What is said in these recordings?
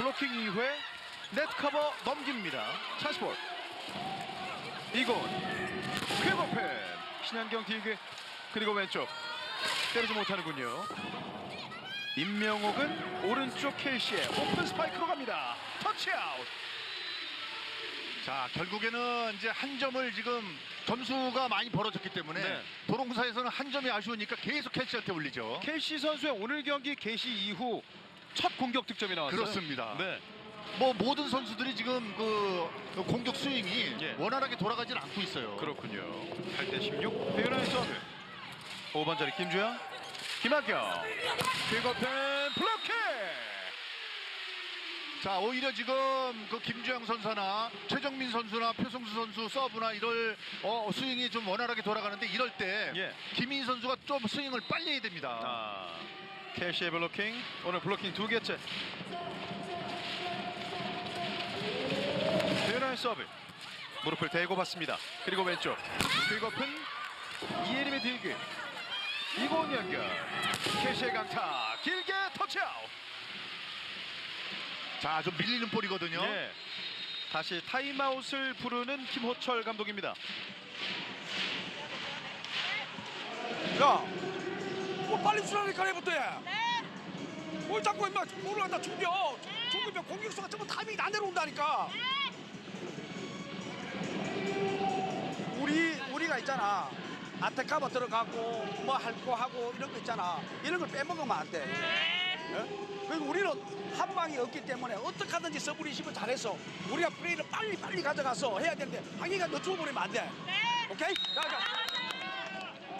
블로킹 이후에 네트 커버 넘깁니다. 찬스볼. 이건 쾌거팬 신한경 디그 그리고 왼쪽 때리지 못하는군요. 임명옥은 오른쪽 켈시에 오픈 스파이크로 갑니다. 터치아웃. 자 결국에는 이제 한 점을 지금 점수가 많이 벌어졌기 때문에 네. 도롱사에서는 한 점이 아쉬우니까 계속 캐치한테 올리죠. 켈시 선수의 오늘 경기 개시 이후 첫 공격 득점이 나왔어요. 그렇습니다. 네. 뭐 모든 선수들이 지금 그, 그 공격 스윙이 예. 원활하게 돌아가질 않고 있어요. 그렇군요. 8대 16. 배윤환의 서브. 5번 자리 김주영. 김학경. 빅어펜 블로킹. 자 오히려 지금 그 김주영 선수나 최정민 선수나 표성수 선수 서브나 이럴 어, 스윙이 좀 원활하게 돌아가는데 이럴 때 예. 김인 선수가 좀 스윙을 빨리 해야 됩니다. 아, 캐시의 블로킹. 오늘 블로킹 두 개째. 배윤환의 서브. 무릎을 대고 받습니다. 그리고 왼쪽. 빅어펜 이예림의 딜기. 이고은 연결. 캐시의 강타. 길게 터치아웃. 자 좀 밀리는 볼이거든요. 예. 다시 타임아웃을 부르는 김호철 감독입니다. 야, 뭐 빨리 수라니까 해부터 해. 뭘 자꾸 임마 볼을 갖다 죽여. 죽으면 공격수가 전부 타이밍이 안 내려온다니까. 우리 우리가 있잖아. 아테카바 들어가고 뭐 할 거 하고 이런 거 있잖아. 이런 걸 빼먹으면 안 돼. 예? 그리고 우리는 한 방이 없기 때문에 어떻게 하든지 서브리시브 잘해서 우리가 플레이를 빨리 빨리 가져가서 해야 되는데 하기가 늦춰 버리면 안 돼. 오케이? 자, 자.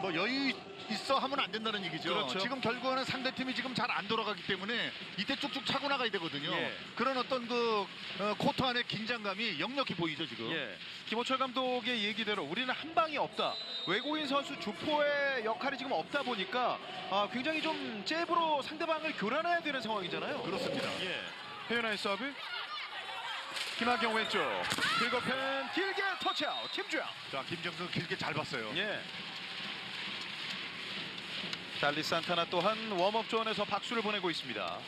뭐 여유 있어 하면 안 된다는 얘기죠. 그렇죠. 지금 결국에는 상대 팀이 지금 잘 안 돌아가기 때문에 이때 쭉쭉 차고 나가야 되거든요. 예. 그런 어떤 그 어, 코트 안의 긴장감이 역력히 보이죠 지금. 예. 김호철 감독의 얘기대로 우리는 한 방이 없다. 외국인 선수 주포의 역할이 지금 없다 보니까 아, 굉장히 좀 잽으로 상대방을 교란해야 되는 상황이잖아요. 그렇습니다. 예. 회윤아의 서브. 김학경 왼쪽. 빅어펜 길게 터치아웃. 김주영. 자 김정수 길게 잘 봤어요. 예. 달리 산타나 또한 웜업 존에서 박수를 보내고 있습니다.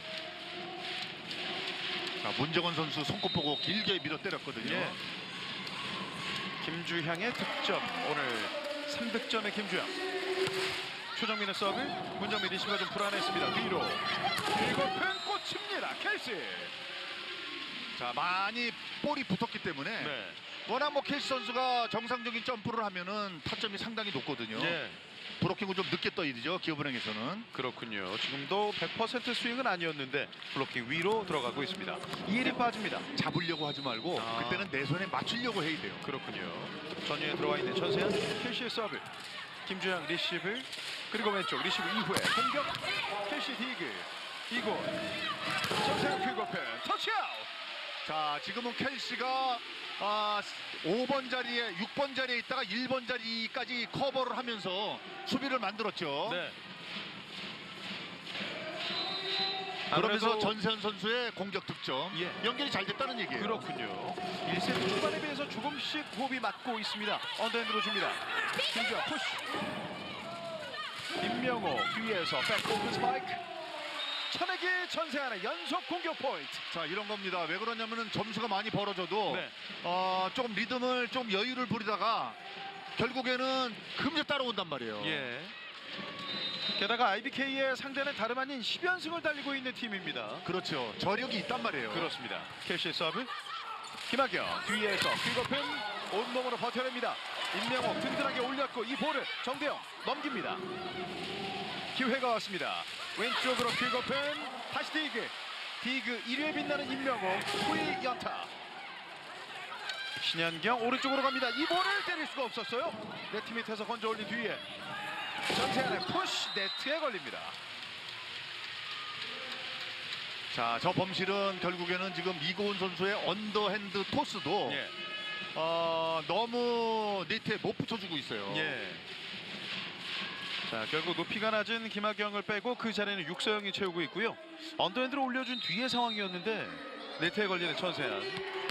자 문정원 선수 손꼽 보고 길게 밀어 때렸거든요. 예. 김주향의 득점 오늘 3득점의 김주향 최정민의 서브 문정민 리시가 좀 불안했습니다 뒤로 이거 펜 꽂힙니다 켈시 자 많이 볼이 붙었기 때문에 네. 워낙 뭐 캐시 선수가 정상적인 점프를 하면은 타점이 상당히 높거든요. 예 브로킹은 좀 늦게 떠이죠 기업은행에서는. 그렇군요. 지금도 100% 스윙은 아니었는데 블로킹 위로 들어가고 있습니다. 이일이 빠집니다. 잡으려고 하지 말고 아. 그때는 내 손에 맞추려고 해야 돼요. 그렇군요. 전위에 들어와 있는 전세현 켈시의 서브. 김주향 리시브 그리고 왼쪽 리시브 이후에 공격. 켈시 디그. 이곳. 전세현 퀵어펜. 터치아웃. 자 지금은 켈시가 아, 5번 자리에 6번 자리에 있다가 1번 자리까지 커버를 하면서 수비를 만들었죠. 네. 그러면서 아무래도 전세현 선수의 공격 득점 예. 연결이 잘 됐다는 얘기예요. 그렇군요. 1세트 초반에 비해서 조금씩 호흡이 맞고 있습니다. 언더핸드로 줍니다. 김주아 푸시. 임명호 뒤에서 백오픈 스파이크. 천하기 전세하는 연속 공격 포인트. 자 이런 겁니다. 왜 그러냐면은 점수가 많이 벌어져도 네. 어, 조금 리듬을 좀 여유를 부리다가 결국에는 금세 따라온단 말이에요. 예. 게다가 IBK의 상대는 다름 아닌 10연승을 달리고 있는 팀입니다. 그렇죠. 저력이 있단 말이에요. 그렇습니다. 캐시 서브. 김학경 뒤에서 퀵업은 온몸으로 버텨냅니다. 임명호 든든하게 올렸고 이 볼을 정대영 넘깁니다. 기회가 왔습니다. 왼쪽으로 퀵업은 다시 디그. 디그 1위에 빛나는 임명호 후위 연타. 신현경 오른쪽으로 갑니다. 이 볼을 때릴 수가 없었어요. 네트 밑에서 건져 올린 뒤에 전세현의 푸시 네트에 걸립니다. 자, 저 범실은 결국에는 지금 이고은 선수의 언더핸드 토스도 예. 어, 너무 네트에 못 붙여주고 있어요. 예. 자 결국 높이가 낮은 김학경을 빼고 그 자리는 육서영이 채우고 있고요. 언더핸드로 올려준 뒤의 상황이었는데 네트에 걸리는 천세현.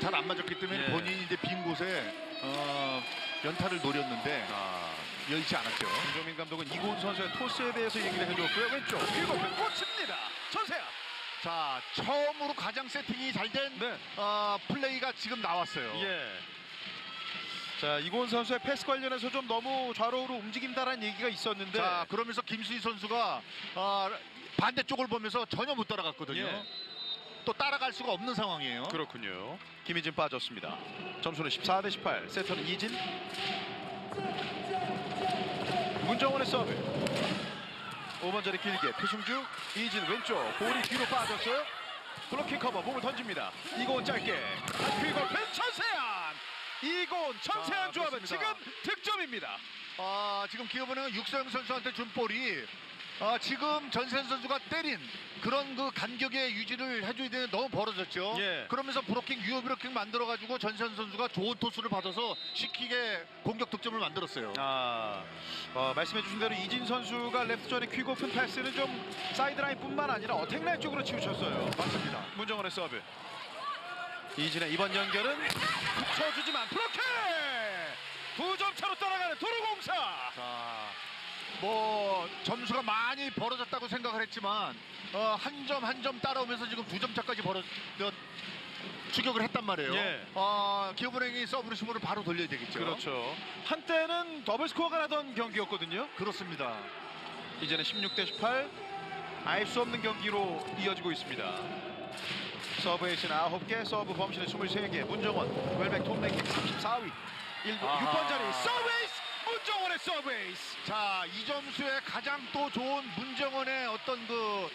잘 안 맞았기 때문에 예. 본인이 이제 빈 곳에 어, 연타를 노렸는데 아, 여의치 않았죠. 김종민 감독은 이고은 선수의 토스에 대해서 얘기를 해줬고요. 왼쪽 번 꽂힙니다. 천세현. 자 처음으로 가장 세팅이 잘된 네. 어, 플레이가 지금 나왔어요. 예. 자 이고은 선수의 패스 관련해서 좀 너무 좌로우로 움직인다라는 얘기가 있었는데 자 그러면서 김수희 선수가 어, 반대쪽을 보면서 전혀 못 따라갔거든요. 예. 또 따라갈 수가 없는 상황이에요. 그렇군요. 김희진 빠졌습니다. 점수는 14 대 18. 세터는 이진. 문정원의 서브. 5번 자리 길게 표승주 이진 왼쪽 볼이 뒤로 빠졌어요. 블로킹 커버 몸을 던집니다. 이고은 짧게 그리고 펜천세안 이고은 천세안 자, 조합은. 지금 득점입니다. 아, 지금 기업은행은 육서영 선수한테 준 볼이 아, 지금 전세현 선수가 때린 그런 그 간격의 유지를 해줘야 되는데 너무 벌어졌죠. 예. 그러면서 브로킹 유효 브로킹 만들어가지고 전세현 선수가 좋은 토스를 받아서 시키게 공격 득점을 만들었어요. 아, 어, 말씀해주신 대로 이진 선수가 레프트 전의 퀵 오픈 패스는 좀 사이드라인뿐만 아니라 어택라인 쪽으로 치우쳤어요. 맞습니다. 문정원의 서브. 이진의 이번 연결은 붙여주지만 블로킹! 두 점 차로 떠나가는 도로공사. 자, 뭐 점수가 많이 벌어졌다고 생각을 했지만 어, 한 점 한 점 따라오면서 지금 두 점 차까지 벌어 어, 추격을 했단 말이에요. 예. 어, 기업은행이 서브 리시브를 바로 돌려야 되겠죠. 그렇죠. 한때는 더블 스코어가 나던 경기였거든요. 그렇습니다. 이제는 16대 18. 알 수 없는 경기로 이어지고 있습니다. 서브 에이스는 9개, 서브 범실은 23개. 문정원, 웰백 톱랭킹 34위. 1, 아하. 6번 자리 서브 에이스! 문정원의 서브 에이스! 자, 이 점수에 가장 또 좋은 문정원의 어떤 그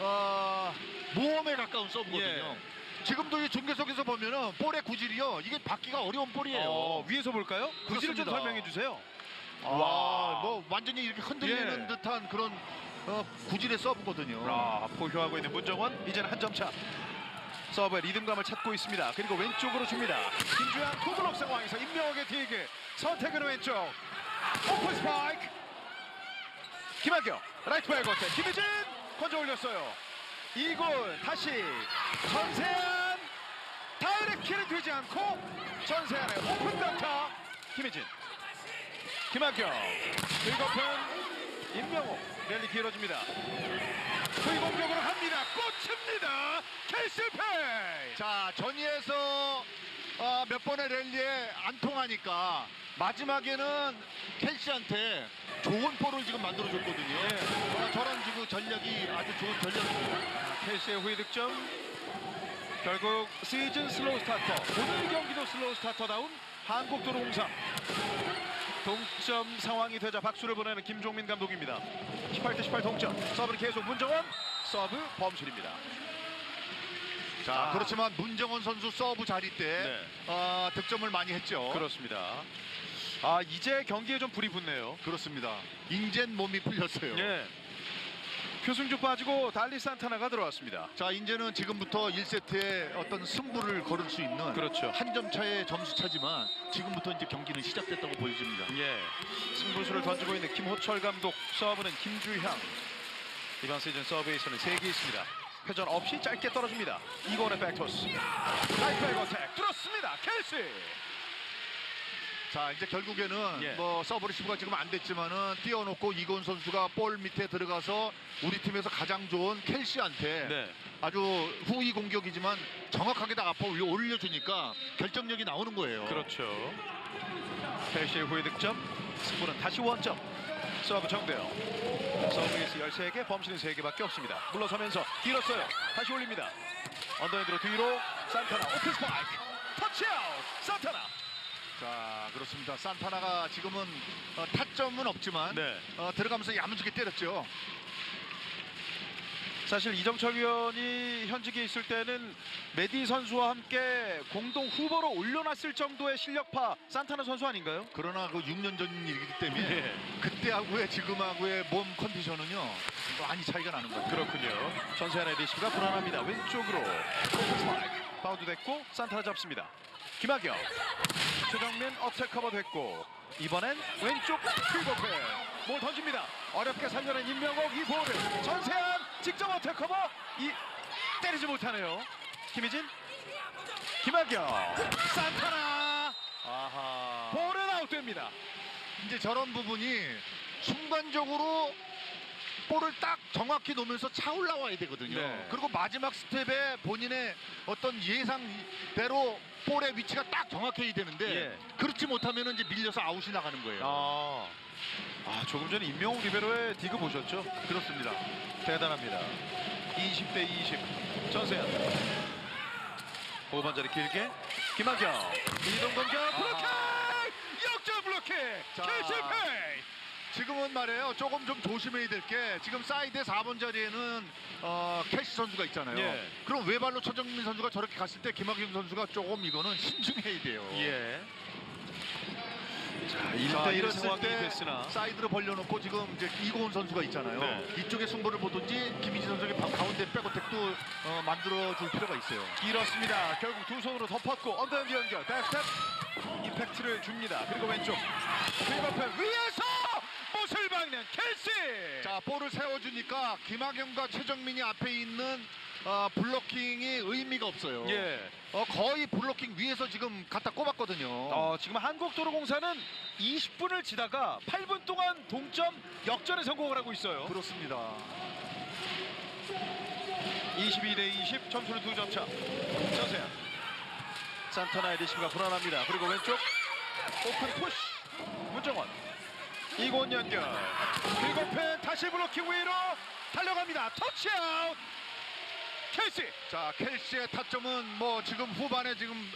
어, 모험에 가까운 서브거든요. 예. 지금도 이 중계석에서 보면은 볼의 구질이요. 이게 받기가 어려운 볼이에요. 어, 위에서 볼까요? 구질을 좀 그렇습니다. 설명해 주세요. 와, 뭐 완전히 이렇게 흔들리는 예. 듯한 그런 어, 구질의 서브거든요. 아, 포효하고 있는 문정원 이제는 한 점 차. 서브의 리듬감을 찾고 있습니다. 그리고 왼쪽으로 줍니다. 김주현 투블럭 상황에서 임명옥의 디그 선택은 왼쪽 오픈 스파이크 김학경 라이트 바이 거트 김희진 건져 올렸어요. 이골 다시 전세한 다이렉트 킬은 되지 않고 전세한의 오픈 덩터 김희진 김학경 그리고편 임명옥 랠리 길어집니다. 후위 공격으로 갑니다. 꽂힙니다. 캐슬페이. 자, 전위에서 어, 몇 번의 랠리에 안 통하니까 마지막에는 켈시한테 좋은 볼을 지금 만들어줬거든요. 예. 어, 저런 지금 전략이 아주 좋은 전략입니다. 켈시의 후위 득점. 결국 시즌 슬로우 스타터. 오늘 경기도 슬로우 스타터다운 한국도로공사. 동점 상황이 되자 박수를 보내는 김종민 감독입니다. 18대 18 동점. 서브는 계속 문정원. 서브 범실입니다. 자, 아. 그렇지만 문정원 선수 서브 자리 때 네. 어, 득점을 많이 했죠. 그렇습니다. 아 이제 경기에 좀 불이 붙네요. 그렇습니다. 인젠 몸이 풀렸어요. 예. 표승주 빠지고 달리 산타나가 들어왔습니다. 자, 이제는 지금부터 1세트에 어떤 승부를 걸을 수 있는 그렇죠. 한 점 차의 점수 차지만 지금부터 이제 경기는 시작됐다고 보여집니다. 예. 승부수를 던지고 있는 김호철 감독 서브는 김주향. 이번 시즌 서브에이스는 3개 있습니다. 회전 없이 짧게 떨어집니다. 이건의 백토스. 라이트 백 어택 뚫었습니다. 켈시. 자, 이제 결국에는 예. 뭐 서브 리시브가 지금 안 됐지만은 띄워놓고 이건 선수가 볼 밑에 들어가서 우리 팀에서 가장 좋은 켈시한테 네. 아주 후위 공격이지만 정확하게 다 앞으로 올려- 올려주니까 결정력이 나오는 거예요. 그렇죠. 켈시의 후위 득점. 승부는 다시 원점. 서브 정대요. 서브에이스 13개, 범실은 3개밖에 없습니다. 물러서면서 길었어요. 다시 올립니다. 언더핸드로 뒤로 산타나 오픈 스파이크. 터치아웃. 산타나. 자, 그렇습니다. 산타나가 지금은 어, 타점은 없지만 네. 어, 들어가면서 야무지게 때렸죠. 사실 이정철 위원이 현직에 있을 때는 메디 선수와 함께 공동 후보로 올려놨을 정도의 실력파 산타나 선수 아닌가요? 그러나 그 6년 전 일이기 때문에 예. 그때하고의 지금하고의 몸 컨디션은요 많이 차이가 나는 거죠. 그렇군요. 전세한의 리시브가 불안합니다. 왼쪽으로 스파이크. 바운드 됐고 산타나 잡습니다. 김학경. 최정민 어택 커버 됐고 이번엔 왼쪽 퀵오펜. 뭘 던집니다. 어렵게 살려낸 임명옥 이 볼을 전세한 직접 어택 커버. 이 때리지 못하네요. 김희진. 김학경. 산타나. 아하. 볼은 아웃됩니다. 이제 저런 부분이 순간적으로 볼을 딱 정확히 놓으면서 차 올라와야 되거든요. 네. 그리고 마지막 스텝에 본인의 어떤 예상대로 볼의 위치가 딱 정확해야 되는데 예. 그렇지 못하면 이제 밀려서 아웃이 나가는 거예요. 아, 아 조금 전에 임명웅 리베로의 디그 보셨죠? 그렇습니다. 대단합니다. 20대 20 전세현 5번 자리 길게 김학경 이동 공격 블로킹 자. 킬실패 지금은 말이에요. 조금 좀 조심해야 될 게 지금 사이드 4번 자리에는 어, 캐시 선수가 있잖아요. 예. 그럼 외발로 최정민 선수가 저렇게 갔을 때 김학경 선수가 조금 이거는 신중해야 돼요. 예. 자 자, 1대1 이랬을 상황이 때 됐으나 사이드로 벌려놓고 지금 이제 이고은 선수가 있잖아요. 네. 이쪽에 승부를 보든지 김희진 바- 가운데 백어택도 어, 만들어줄 필요가 있어요. 길었습니다. 결국 두 손으로 덮었고 언더핸드 연결 백스텝 임팩트를 줍니다. 그리고 왼쪽 휘버펜 위에서 못을 박는 켈시 자 볼을 세워주니까 김학영과 최정민이 앞에 있는 어, 블로킹이 의미가 없어요. 예. 어, 거의 블로킹 위에서 지금 갖다 꼽았거든요. 어, 지금 한국도로공사는 20분을 지다가 8분 동안 동점 역전에 성공을 하고 있어요. 그렇습니다. 22 대 20 점수는 두점 차. 전세현. 산타나의 리시브가 불안합니다. 그리고 왼쪽 오픈 푸시. 문정원. 이곤 연결. 그리고 펜 다시 블로킹 위로 달려갑니다. 터치아웃. 케이시. 자 켈시의 타점은 뭐 지금 후반에 지금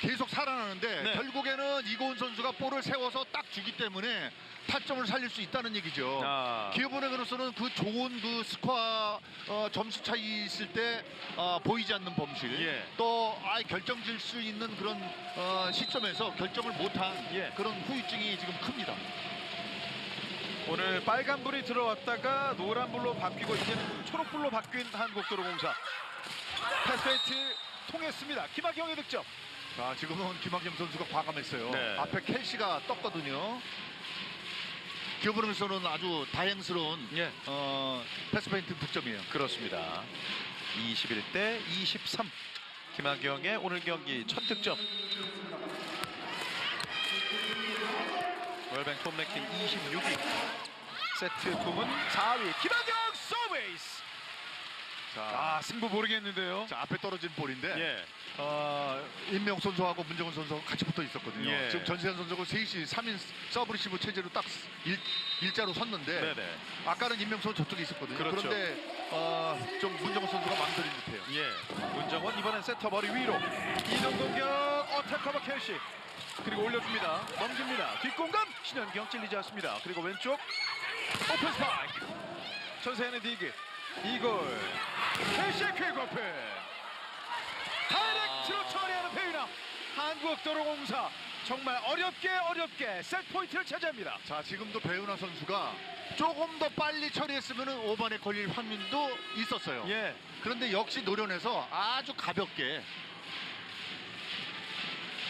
계속 살아나는데 네. 결국에는 이고은 선수가 볼을 세워서 딱 주기 때문에 타점을 살릴 수 있다는 얘기죠. 아, 기업은행으로서는 그 좋은 그 스코어 어, 점수 차이 있을 때 어, 보이지 않는 범실 예. 또 아예 결정질 수 있는 그런 어, 시점에서 결정을 못한 예. 그런 후유증이 지금 큽니다. 오늘 빨간불이 들어왔다가 노란불로 바뀌고 이제는 초록불로 바뀐 한국도로공사. 패스페이트 통했습니다. 김학경의 득점. 자, 지금은 김학경 선수가 과감했어요. 네. 앞에 켈시가 떴거든요. 기업은행에서는 아주 다행스러운 예. 어, 패스페인트 득점이에요. 그렇습니다. 21대 23. 김학경의 오늘 경기 첫 득점. 월뱅 톱 랭킹 26위. 세트 붐은 4위. 김학경 서비스. 자, 아 승부 모르겠는데요. 자, 앞에 떨어진 볼인데 예. 어, 임명 선수하고 문정훈 선수가 같이 붙어 있었거든요. 예. 지금 전세현 선수가 3시 3인 서브리시브 체제로 딱 일, 일자로 섰는데 네네. 아까는 임명 선수 저쪽에 있었거든요. 그렇죠. 런데 어, 좀 문정훈 선수가 망설인 듯해요. 예. 문정원 이번엔 세터 머리 위로. 이동 공격 어택 커버 켈시. 그리고 올려줍니다. 넘깁니다. 뒷공간 신현경 찔리지 않습니다. 그리고 왼쪽 오픈 스파이크. 전세현의 디그. 이골. 켈시 퀵오픈. 다이렉트로 처리하는 배윤아. 한국도로공사 정말 어렵게 어렵게 셋 포인트를 차지합니다. 자, 지금도 배은하 선수가 조금 더 빨리 처리했으면 5번에 걸릴 확률도 있었어요. 예. 그런데 역시 노련해서 아주 가볍게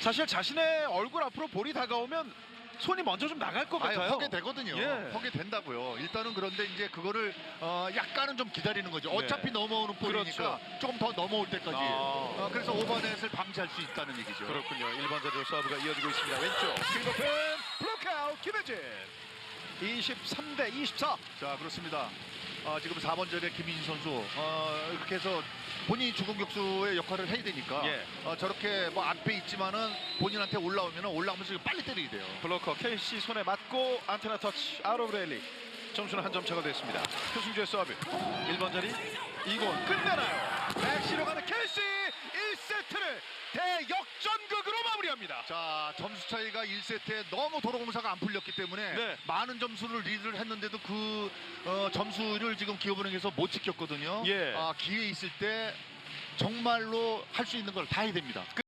사실 자신의 얼굴 앞으로 볼이 다가오면 손이 먼저 좀 나갈 것 같아요. 허게 되거든요. 예. 허게 된다고요. 일단은 그런데 이제 그거를 어, 약간은 좀 기다리는 거죠. 네. 어차피 넘어오는 볼이니까 그렇죠. 조금 더 넘어올 때까지. 아. 어, 그래서 5번에서 방지할 수 있다는 얘기죠. 그렇군요. 1번 자리로 서브가 이어지고 있습니다. 왼쪽 킬버펜 블록아웃 김혜진 23 대 24 자 그렇습니다. 어, 지금 4번 절에 김희진 선수 어, 이렇게 해서 본인이 주공격수의 역할을 해야 되니까 예. 어, 저렇게 뭐 앞에 있지만은 본인한테 올라오면 올라오면서 빨리 때려야 돼요. 블로커 KC 손에 맞고 안테나 터치 오브 랠리 점수는 한 점 차가 됐습니다. 표승주의 서브 1번 자리 이곤 끝내나요. 맥시로 가는 KC 1세트를 대역전극으로 마무리 합니다. 자 점수 차이가 1세트에 너무 도로공사가 안 풀렸기 때문에 네. 많은 점수를 리드를 했는데도 그 어, 점수를 지금 기업은행에서 못 지켰거든요. 예. 아, 기회 있을 때 정말로 할 수 있는 걸 다 해야 됩니다.